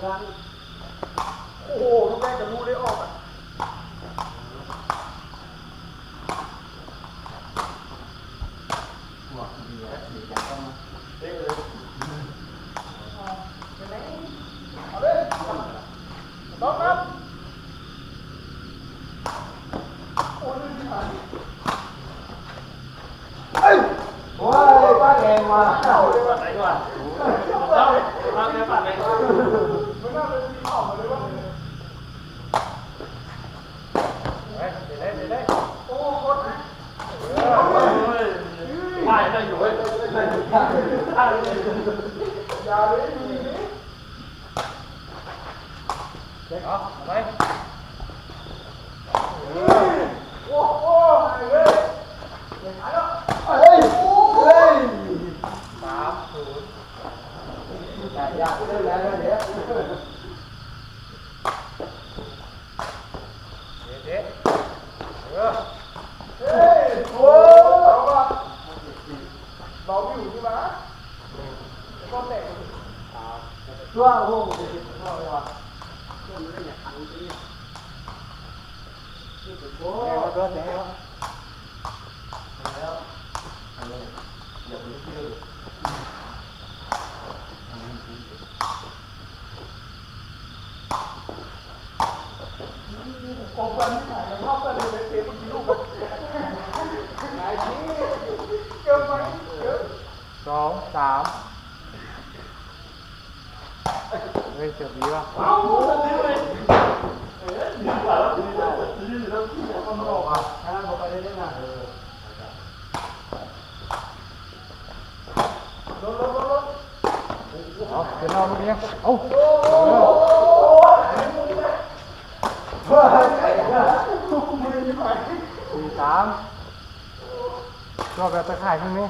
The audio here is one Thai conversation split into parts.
sagen, ไป โอ้ยรถไม่เชื่อผว่องสามเฮ้ยเสียบีป่ะ คนบอกว่าถ้าเราไอ้นานเออลดลดลดเอาเดี๋ยวเราลูกนี้สามก็แบบตะข่ายข้างนี้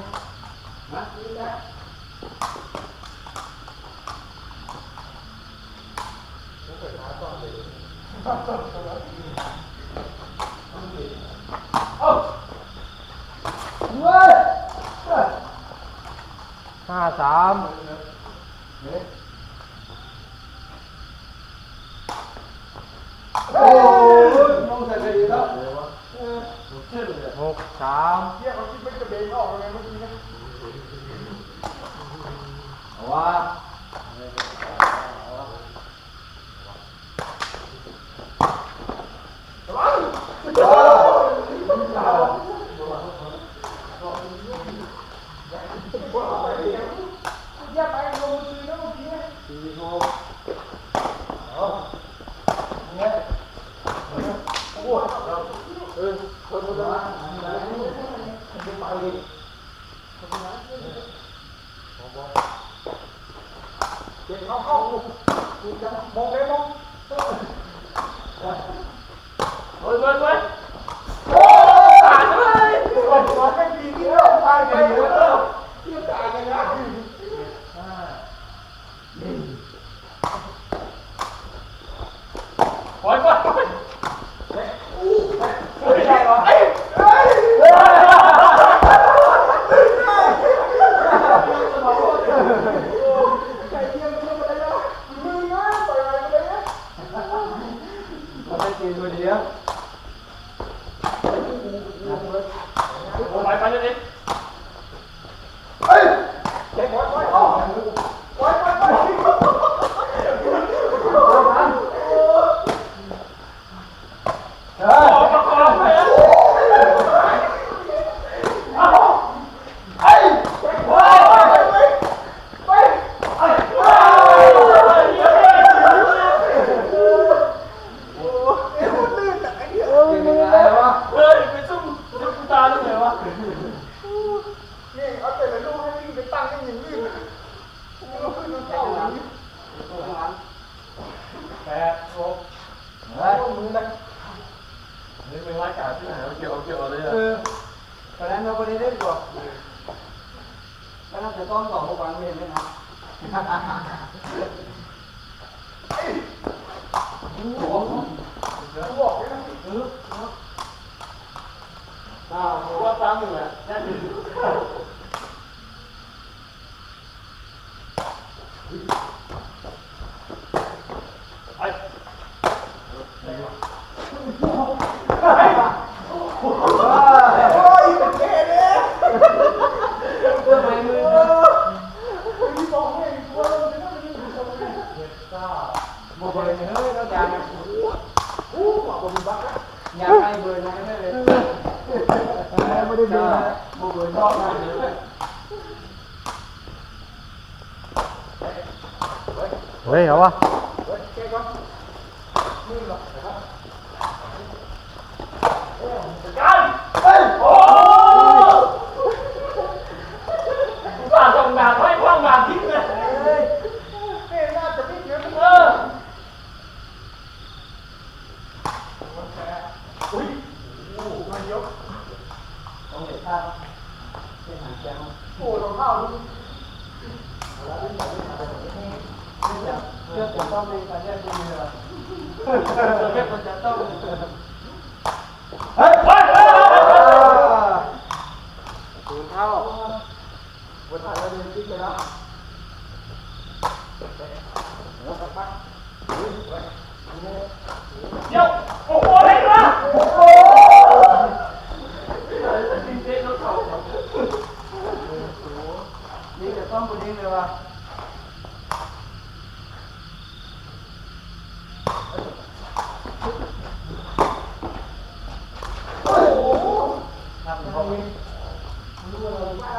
นะ ห้าสามหกสามเที่ยงเขาคิดไม่กระเบนออกเลยเมื่อกี้ เด็กเขาเข้าคุณจะมองได้มองโอ้ยโอ้ยโอ้ยผ่านเลยไม่ดีที่เราผ่านไป വലിയ บอกเลยนะเออตาหัวตาหนึ่งแหละแน่น ไม่ได้ดูนะโมเบิยเฮ้ยเมากเลยเฮ้ยเอาวะ หางแก้วโอ้รองเท้าดูเชื่อผมต้องในการแยกตัวเรือเพื่อ ต้องบนนี้เลยว่ะทำเขาไม่รู้ว่าเราว่า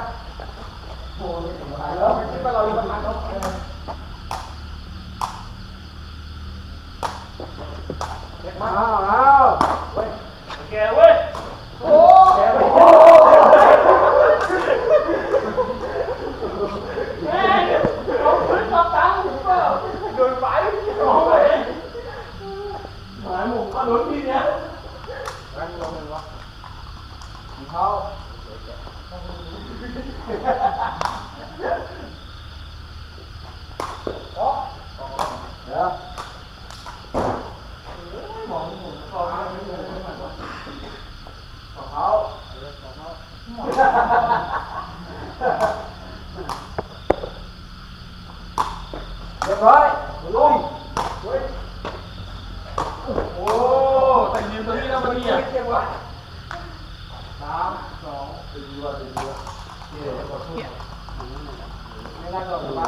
โอ้ยตายแล้ว คิดว่าเราอยู่ประมาณนั้น อ้าวอ้าว แกเว้ย โอ้แกไป แม่เอาพื้นมาตั้งหรือเปล่าโดนไฟโอ้ยหมาหมูก็โดนทีเนี้ย รันลงเลยวะของเขาเดี๋ยว มองหมุนคอไม่เลยขอเขาขอเขาเรียบร้อยลุงโอ้แต่ยืนตรงนี้แล้วมันเนี่ยสามสองสี่วันสี่วันเดี๋ยวขอโทษไม่ได้หรอกบ้า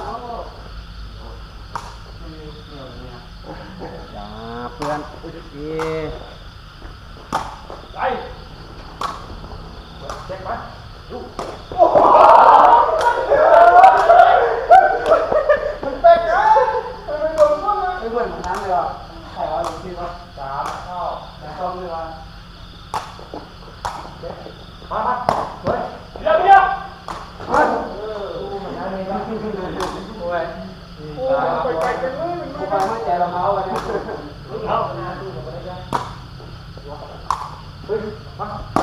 น เขาอย่าเพื่อนโอเคไปเช็คไหมดูมันเป็นไงมันโดนก็เลยไม่เหมือนนั้นเลยอะใครว่าลงที่ว่าสามเข้าแต่ต้องเลยว่ามามาเฮ้ยเดี๋ยวเดี๋ยวเออดูเหมือนนั้นเลยว่าโอ้ย โอ้ไปไกลจังเลยกูฟังไม่ใจเราเมาวันนี้เฮ้ยมา